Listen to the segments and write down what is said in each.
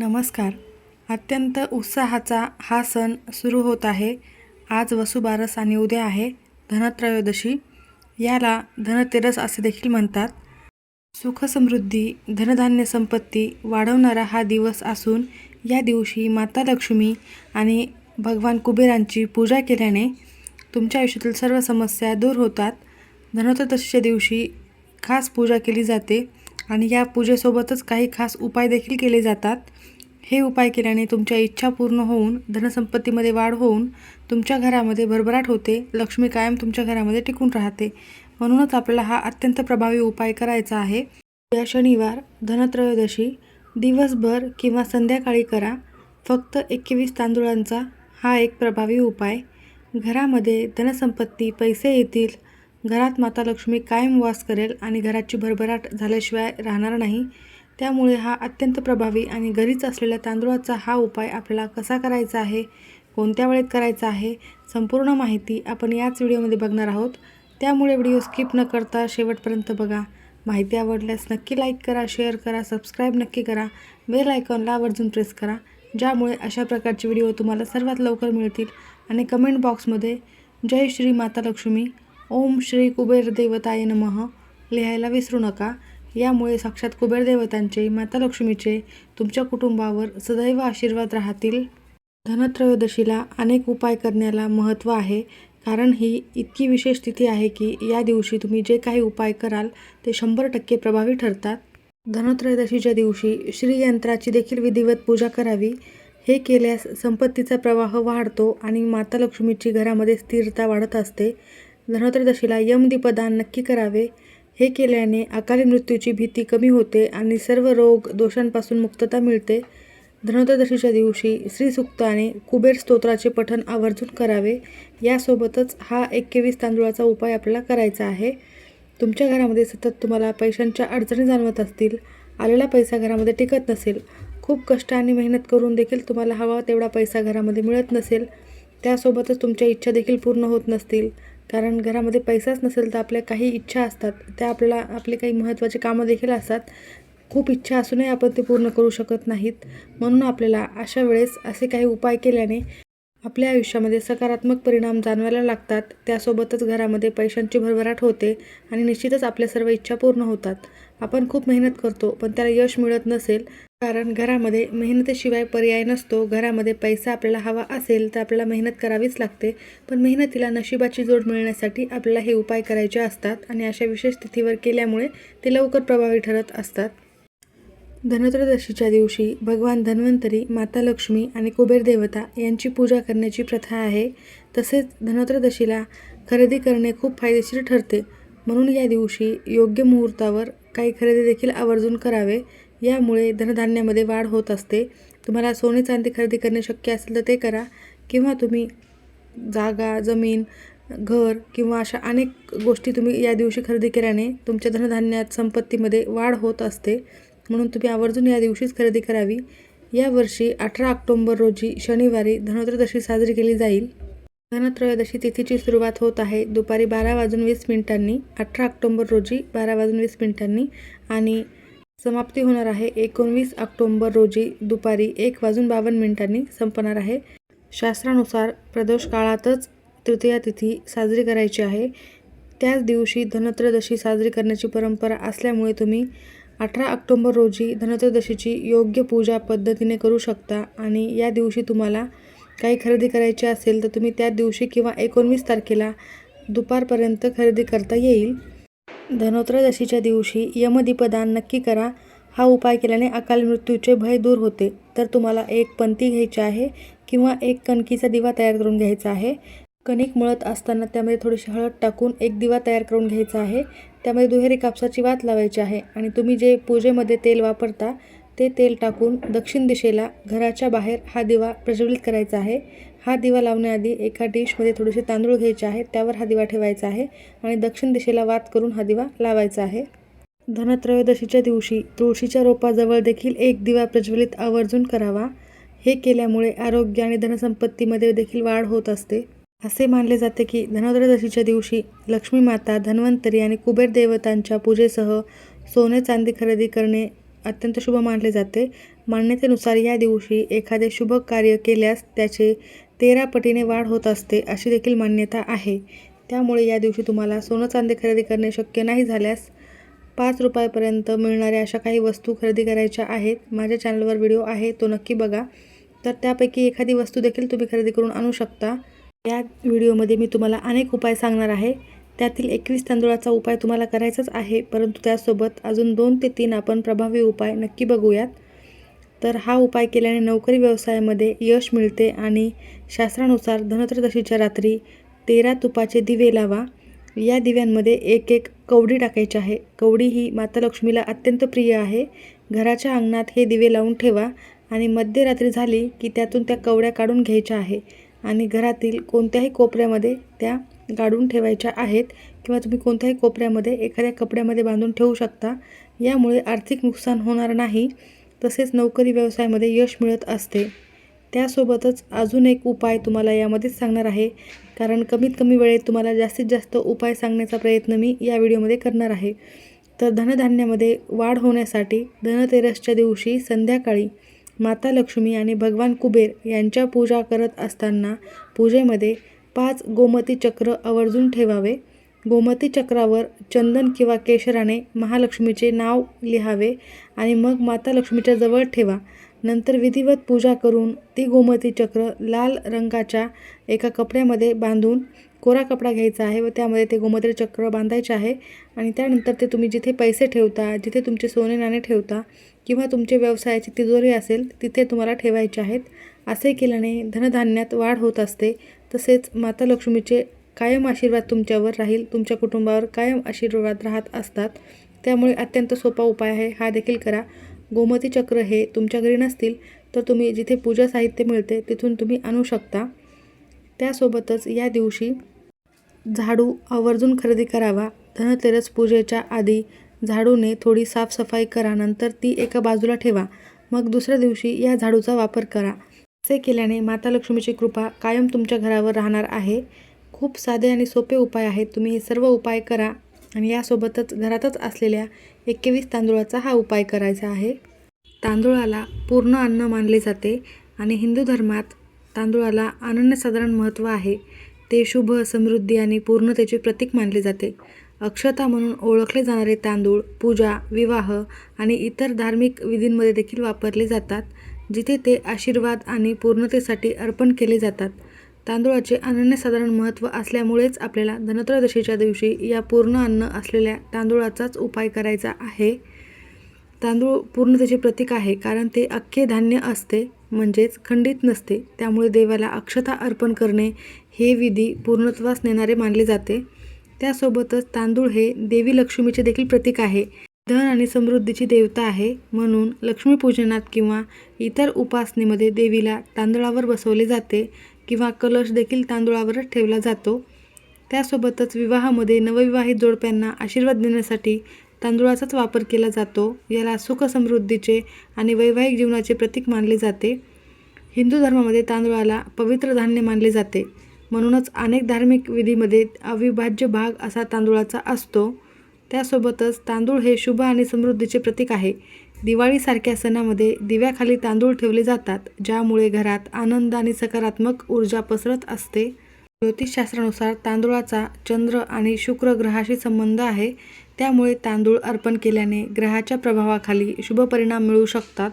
नमस्कार. अत्यंत उत्साहाचा हा सण सुरू होत आहे. आज वसुबारस आणि उद्या आहे धनत्रयोदशी. याला धनतेरस असे देखील म्हणतात. सुखसमृद्धी धनधान्य संपत्ती वाढवणारा हा दिवस असून या दिवशी माता लक्ष्मी आणि भगवान कुबेरांची पूजा केल्याने तुमच्या आयुष्यातील सर्व समस्या दूर होतात. धनत्रयोदशीच्या दिवशी खास पूजा केली जाते. आणि या पूजेसोबतच काही खास उपाय देखील केले जातात. हे उपाय केल्याने तुमच्या इच्छा पूर्ण होऊन धनसंपत्तीमध्ये वाढ होऊन तुमच्या घरामध्ये भरभराट होते. लक्ष्मी कायम तुमच्या घरामध्ये टिकून राहते. म्हणूनच आपल्याला हा अत्यंत प्रभावी उपाय करायचा आहे. या शनिवार धनत्रयोदशी दिवसभर किंवा संध्याकाळी करा. फक्त एकवीस तांदुळांचा हा एक प्रभावी उपाय. घरामध्ये धनसंपत्ती पैसे येतील. घरात माता लक्ष्मी कायम वास करेल आणि घराची भरभराट झाल्याशिवाय राहणार नाही त्यामुळे हा अत्यंत प्रभावी आणि घरीच असलेल्या तांदूळाचा हा उपाय आपल्याला कसा करायचा आहे कोणत्या वेळेत करायचा आहे संपूर्ण माहिती आपण याच व्हिडिओमध्ये बघणार आहोत. त्यामुळे व्हिडिओ स्किप न करता शेवटपर्यंत बघा. माहिती आवडल्यास नक्की लाईक करा शेअर करा सबस्क्राईब नक्की करा बेल आयकॉनला आवर्जून प्रेस करा ज्यामुळे अशा प्रकारचे व्हिडिओ तुम्हाला सर्वात लवकर मिळतील. आणि कमेंट बॉक्समध्ये जय श्री माता लक्ष्मी. ओम श्री कुबेर देवताय नमः. लिहायला विसरू नका. यामुळे साक्षात कुबेर देवतांचे माता लक्ष्मीचे तुमच्या कुटुंबावर सदैव आशीर्वाद राहतील. धनत्रयोदशीला अनेक उपाय करण्याला महत्त्व आहे. कारण ही इतकी विशेष स्थिती आहे की या दिवशी तुम्ही जे काही उपाय कराल ते शंभर टक्के प्रभावी ठरतात. धनत्रयोदशीच्या दिवशी श्रीयंत्राची देखील विधिवत पूजा करावी. हे केल्यास संपत्तीचा प्रवाह वाढतो आणि माता लक्ष्मीची घरामध्ये स्थिरता वाढत असते. धनत्रयोदशीला यमदीपदान नक्की करावे. हे केल्याने अकाली मृत्यूची भीती कमी होते आणि सर्व रोग दोषांपासून मुक्तता मिळते. धनत्रयोदशीच्या दिवशी श्रीसुक्त आणि कुबेर स्तोत्राचे पठण आवर्जून करावे. यासोबतच हा एकवीस तांदूळाचा उपाय आपल्याला करायचा आहे. तुमच्या घरामध्ये सतत तुम्हाला पैशांच्या अडचणी जाणवत असतील. आलेला पैसा घरामध्ये टिकत नसेल. खूप कष्ट आणि मेहनत करून देखील तुम्हाला हवा तेवढा पैसा घरामध्ये मिळत नसेल. त्यासोबतच तुमच्या इच्छा देखील पूर्ण होत नसतील. कारण घरामध्ये पैसाच नसेल तर आपल्या काही इच्छा असतात त्या आपल्याला आपले काही महत्त्वाचे कामं देखील असतात. खूप इच्छा असूनही आपण ते पूर्ण करू शकत नाहीत. म्हणून आपल्याला अशा वेळेस असे काही उपाय केल्याने आपल्या आयुष्यामध्ये सकारात्मक परिणाम जाणवायला लागतात. त्यासोबतच घरामध्ये पैशांची भरभराट होते आणि निश्चितच आपल्या सर्व इच्छा पूर्ण होतात. आपण खूप मेहनत करतो पण त्याला यश मिळत नसेल कारण घरामध्ये मेहनतीशिवाय पर्याय नसतो. घरामध्ये पैसा आपल्याला हवा असेल तर आपल्याला मेहनत करावीच लागते. पण मेहनतीला नशिबाची जोड मिळण्यासाठी आपल्याला हे उपाय करायचे असतात आणि अशा विशेष तिथीवर केल्यामुळे ते लवकर प्रभावी ठरत असतात. धनत्रयोदशीच्या दिवशी भगवान धन्वंतरी माता लक्ष्मी आणि कुबेर देवता यांची पूजा करण्याची प्रथा आहे. तसेच धनत्रयोदशीला खरेदी करणे खूप फायदेशीर ठरते. म्हणून या दिवशी योग्य मुहूर्तावर काही खरेदी देखील आवर्जून करावे. यामुळे धनधान्यामध्ये वाढ होत असते. तुम्हाला सोने चांदी खरेदी करणे शक्य असेल तर ते करा. किंवा तुम्ही जागा जमीन घर किंवा अशा अनेक गोष्टी तुम्ही या दिवशी खरेदी केल्याने तुमच्या धनधान्यात संपत्तीमध्ये वाढ होत असते. म्हणून तुम्ही आवर्जून या दिवशीच खरेदी करावी. यावर्षी अठरा ऑक्टोंबर रोजी शनिवारी धनत्रयोदशी साजरी केली जाईल. धनत्रयोदशी तिथीची सुरुवात होत आहे दुपारी बारा वाजून वीस मिनिटांनी अठरा ऑक्टोंबर रोजी बारा वाजून वीस मिनिटांनी आणि समाप्ती होणार आहे. एकोणवीस ऑक्टोंबर रोजी दुपारी एक वाजून बावन्न मिनिटांनी संपणार आहे. शास्त्रानुसार प्रदोष काळातच तृतीया तिथी साजरी करायची आहे. त्याच दिवशी धनत्रयोदशी साजरी करण्याची परंपरा असल्यामुळे तुम्ही अठरा ऑक्टोंबर रोजी धनत्रयोदशीची योग्य पूजा पद्धतीने करू शकता आणि या दिवशी तुम्हाला काही खरेदी करायची असेल तर तुम्ही त्या दिवशी किंवा एकोणवीस तारखेला दुपारपर्यंत खरेदी करता येईल. धनोत्रयोदशीच्या दिवशी यमदीपदान नक्की करा. हा उपाय केल्याने अकाल मृत्यूचे भय दूर होते. तर तुम्हाला एक पंती घ्यायची आहे किंवा एक कणकीचा दिवा तयार करून घ्यायचा आहे. कणिक मळत असताना त्यामध्ये थोडीशी हळद टाकून एक दिवा तयार करून घ्यायचा आहे. त्यामध्ये दुहेरी कापसाची वात लावायची आहे आणि तुम्ही जे पूजेमध्ये तेल वापरता ते तेल टाकून दक्षिण दिशेला घराच्या बाहेर हा दिवा प्रज्वलित करायचा आहे. हा दिवा लावण्याआधी एका डिशमध्ये थोडेसे तांदूळ घ्यायचे आहेत त्यावर हा दिवा ठेवायचा आहे आणि दक्षिण दिशेला वात करून हा दिवा लावायचा आहे. धनत्रयोदशीच्या दिवशी तुळशीच्या रोपाजवळ देखील एक दिवा प्रज्वलित आवर्जून करावा. हे केल्यामुळे आरोग्य आणि धनसंपत्तीमध्ये देखील वाढ होत असते. असे मानले जाते की धनत्रयोदशीच्या दिवशी लक्ष्मी माता धन्वंतरी आणि कुबेर देवतांच्या पूजेसह सोने चांदी खरेदी करणे अत्यंत शुभ मानले जाते. मान्यतेनुसार या दिवशी एखादे शुभ कार्य केल्यास त्याचे तेरा पटीने वाढ होत असते अशी देखील मान्यता आहे. त्यामुळे या दिवशी तुम्हाला सोनं चांदी खरेदी करणे शक्य नाही झाल्यास पाच रुपयापर्यंत मिळणाऱ्या अशा काही वस्तू खरेदी करायच्या आहेत. माझ्या चॅनलवर व्हिडिओ आहे तो नक्की बघा. तर त्यापैकी एखादी वस्तू देखील तुम्ही खरेदी करून आणू शकता. या व्हिडिओमध्ये मी तुम्हाला अनेक उपाय सांगणार आहे. त्यातील एकवीस तांदूळाचा उपाय तुम्हाला करायचाच आहे परंतु त्यासोबत अजून दोन ते तीन आपण प्रभावी उपाय नक्की बघूयात. तर हा उपाय केल्याने नोकरी व्यवसायामध्ये यश मिळते आणि शास्त्रानुसार धनत्रदशीच्या रात्री तेरा तुपाचे दिवे लावा. या दिव्यांमध्ये एक एक कवडी टाकायची आहे. कवडी ही माता लक्ष्मीला अत्यंत प्रिय आहे. घराच्या अंगणात हे दिवे लावून ठेवा आणि मध्यरात्री झाली की त्यातून त्या कवड्या काढून घ्यायच्या आहे आणि घरातील कोणत्याही कोपऱ्यामध्ये त्या गाडून ठेवायच्या आहेत किंवा तुम्ही कोणत्याही कोपऱ्यामध्ये एखाद्या कपड्यामध्ये बांधून ठेवू शकता. यामुळे आर्थिक नुकसान होणार नाही. तसेच नोकरी व्यवसायामध्ये यश मिळत असते. त्यासोबतच अजून एक उपाय तुम्हाला यामध्येच सांगणार आहे. कारण कमीत कमी वेळेत तुम्हाला जास्तीत जास्त उपाय सांगण्याचा प्रयत्न मी या व्हिडिओमध्ये करणार आहे. तर धनधान्यामध्ये वाढ होण्यासाठी धनतेरसच्या दिवशी संध्याकाळी माता लक्ष्मी आणि भगवान कुबेर यांच्या पूजा करत असताना पूजेमध्ये पाच गोमती चक्र आवर्जून ठेवावे. गोमती चक्रावर चंदन किंवा केशराने महालक्ष्मीचे नाव लिहावे आणि मग माता लक्ष्मीच्या जवळ ठेवा. नंतर विधिवत पूजा करून ती गोमती चक्र लाल रंगाच्या एका कपड्यामध्ये बांधून कोरा कपडा घ्यायचा आहे व त्यामध्ये ते गोमती चक्र बांधायचे आहे आणि त्यानंतर ते तुम्ही जिथे पैसे ठेवता जिथे तुमचे सोने नाणे ठेवता किंवा तुमचे व्यवसायाची तिजोरी असेल तिथे तुम्हाला ठेवायचे आहेत. असे केल्याने धनधान्यात वाढ होत असते. तसेच माता लक्ष्मीचे कायम आशीर्वाद तुमच्यावर राहील तुमच्या कुटुंबावर कायम आशीर्वाद राहत असतात. त्यामुळे अत्यंत सोपा उपाय आहे. हा देखील करा. गोमती चक्र हे तुमच्या घरी नसतील तर तुम्ही जिथे पूजा साहित्य मिळते तिथून तुम्ही आणू शकता. त्यासोबतच या दिवशी झाडू आवर्जून खरेदी करावा. धनतेरस पूजेच्या आधी झाडूने थोडी साफसफाई करा नंतर ती एका बाजूला ठेवा. मग दुसऱ्या दिवशी या झाडूचा वापर करा. असे केल्याने माता लक्ष्मीची कृपा कायम तुमच्या घरावर राहणार आहे. खूप साधे आणि सोपे उपाय आहेत. तुम्ही हे सर्व उपाय करा आणि यासोबतच घरातच असलेल्या एकवीस तांदूळाचा हा उपाय करायचा आहे. तांदूळाला पूर्ण अन्न मानले जाते आणि हिंदू धर्मात तांदूळाला अनन्यसाधारण महत्त्व आहे. ते शुभ समृद्धी आणि पूर्णतेचे प्रतीक मानले जाते. अक्षता म्हणून ओळखले जाणारे तांदूळ पूजा विवाह आणि इतर धार्मिक विधींमध्ये देखील वापरले जातात जिथे ते आशीर्वाद आणि पूर्णतेसाठी अर्पण केले जातात. तांदूळाचे अनन्यसाधारण महत्त्व असल्यामुळेच आपल्याला धनत्रयोदशीच्या दिवशी या पूर्ण अन्न असलेल्या तांदूळाचाच उपाय करायचा आहे. तांदूळ पूर्णतेचे प्रतीक आहे कारण ते अख्खे धान्य असते म्हणजेच खंडित नसते. त्यामुळे देवाला अक्षता अर्पण करणे हे विधी पूर्णत्वास नेणारे मानले जाते. त्यासोबतच तांदूळ हे देवी लक्ष्मीचे देखील प्रतीक आहे. धन आणि समृद्धीची देवता आहे म्हणून लक्ष्मीपूजनात किंवा इतर उपासनेमध्ये देवीला तांदळावर बसवले जाते. किंवा कलश देखील तांदूळावरच ठेवला जातो. त्यासोबतच विवाहामध्ये नवविवाहित जोडप्यांना आशीर्वाद देण्यासाठी तांदूळाचाच वापर केला जातो. याला सुख समृद्धीचे आणि वैवाहिक जीवनाचे प्रतीक मानले जाते. हिंदू धर्मामध्ये तांदूळाला पवित्र धान्य मानले जाते. म्हणूनच अनेक धार्मिक विधीमध्ये अविभाज्य भाग असा तांदूळाचा असतो. त्यासोबतच तांदूळ हे शुभ आणि समृद्धीचे प्रतीक आहे. दिवाळीसारख्या सणामध्ये दिव्याखाली तांदूळ ठेवले जातात ज्यामुळे घरात आनंद आणि सकारात्मक ऊर्जा पसरत असते. ज्योतिषशास्त्रानुसार तांदूळाचा चंद्र आणि शुक्र ग्रहाशी संबंध आहे. त्यामुळे तांदूळ अर्पण केल्याने ग्रहाच्या प्रभावाखाली शुभ परिणाम मिळू शकतात.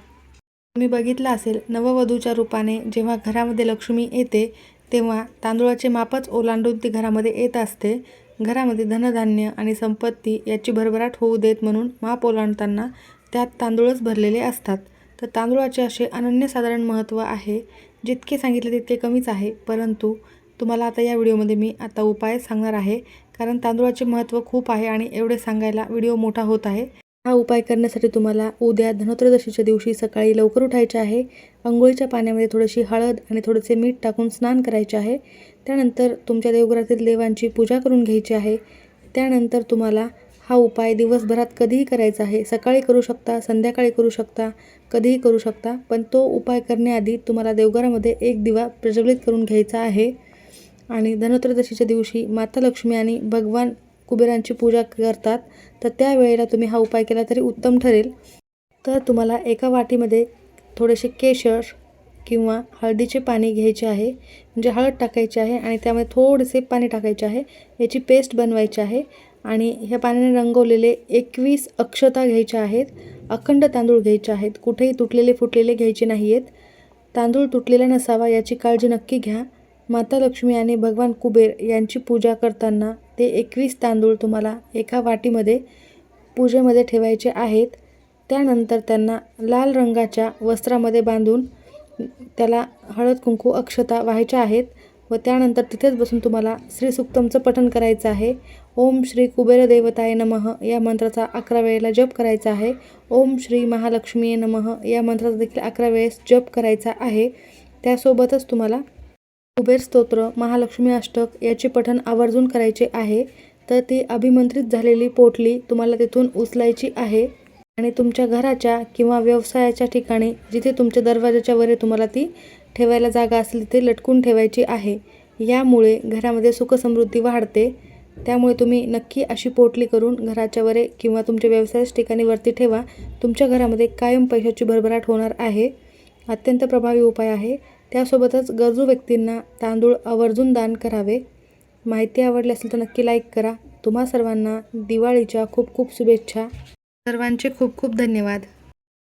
तुम्ही बघितलं असेल नववधूच्या रूपाने जेव्हा घरामध्ये लक्ष्मी येते तेव्हा तांदूळाचे मापच ओलांडून ती घरामध्ये येत असते. घरामध्ये धनधान्य आणि संपत्ती याची भरभराट होऊ देत म्हणून माप ओलांडताना त्यात तांदूळच भरलेले असतात. तर तांदूळाचे असे अनन्यसाधारण महत्त्व आहे. जितके सांगितले तितके कमीच आहे. परंतु तुम्हाला आता या व्हिडिओमध्ये मी आता उपाय सांगणार आहे. कारण तांदूळाचे महत्त्व खूप आहे आणि एवढे सांगायला व्हिडिओ मोठा होत आहे. हा उपाय करण्यासाठी तुम्हाला उद्या धनत्रयोदशीच्या दिवशी सकाळी लवकर उठायचे आहे. अंघोळीच्या पाण्यामध्ये थोडीशी हळद आणि थोडेसे मीठ टाकून स्नान करायचे आहे. त्यानंतर तुमच्या देवघरातील देवांची पूजा करून घ्यायची आहे. त्यानंतर तुम्हाला हा उपाय दिवसभरात कधीही करायचा आहे. सकाळी करू शकता संध्याकाळी करू शकता कधीही करू शकता पण तो उपाय करण्याआधी तुम्हाला देवघरामध्ये एक दिवा प्रज्वलित करून घ्यायचा आहे. आणि धनत्रयोदशीच्या दिवशी माता लक्ष्मी आणि भगवान कुबेरांची पूजा करतात तर त्यावेळेला तुम्ही हा उपाय केला तरी उत्तम ठरेल. तर तुम्हाला एका वाटीमध्ये थोडेसे केशर किंवा हळदीचे पाणी घ्यायचे आहे म्हणजे हळद टाकायची आहे आणि त्यामध्ये थोडेसे पाणी टाकायचे आहे. याची पेस्ट बनवायची आहे. आणि ह्या पाण्याने रंगवलेले एकवीस अक्षता घ्यायच्या आहेत. अखंड तांदूळ घ्यायचे आहेत. कुठेही तुटलेले फुटलेले घ्यायचे नाही आहेत तांदूळ तुटलेला नसावा याची काळजी नक्की घ्या. माता लक्ष्मी आणि भगवान कुबेर यांची पूजा करताना ते एकवीस तांदूळ तुम्हाला एका वाटीमध्ये पूजेमध्ये ठेवायचे आहेत. त्यानंतर त्यांना लाल रंगाच्या वस्त्रामध्ये बांधून त्याला हळद कुंकू अक्षता व्हायच्या आहेत व त्यानंतर तिथेच बसून तुम्हाला श्री सुक्तमचं पठण करायचं आहे. ओम श्री कुबेर देवताय नमः. या मंत्राचा अकरा वेळेला जप करायचा आहे. ओम श्री महालक्ष्मीये नमः. या मंत्राचा देखील अकरा वेळेस जप करायचा आहे. त्यासोबतच तुम्हाला कुबेर स्तोत्र महालक्ष्मी अष्टक याचे पठण आवर्जून करायचे आहे. तर ती अभिमंत्रित झालेली पोटली तुम्हाला तिथून उचलायची आहे. आणि तुमच्या घराच्या किंवा व्यवसायाच्या ठिकाणी जिथे तुमच्या दरवाजाच्या वरे तुम्हाला ती ठेवायला जागा असेल तिथे लटकून ठेवायची आहे. यामुळे घरामध्ये सुखसमृद्धी वाढते. त्यामुळे तुम्ही नक्की अशी पोटली करून घराच्या वरे किंवा तुमच्या व्यवसायाच्या ठिकाणी वरती ठेवा. तुमच्या घरामध्ये कायम पैशाची भरभराट होणार आहे. अत्यंत प्रभावी उपाय आहे. त्यासोबतच गरजू व्यक्तींना तांदूळ आवर्जून दान करावे. माहिती आवडली असेल तर नक्की लाईक करा. तुम्हा सर्वांना दिवाळीच्या खूप खूप शुभेच्छा. सर्वांचे खूप खूप धन्यवाद.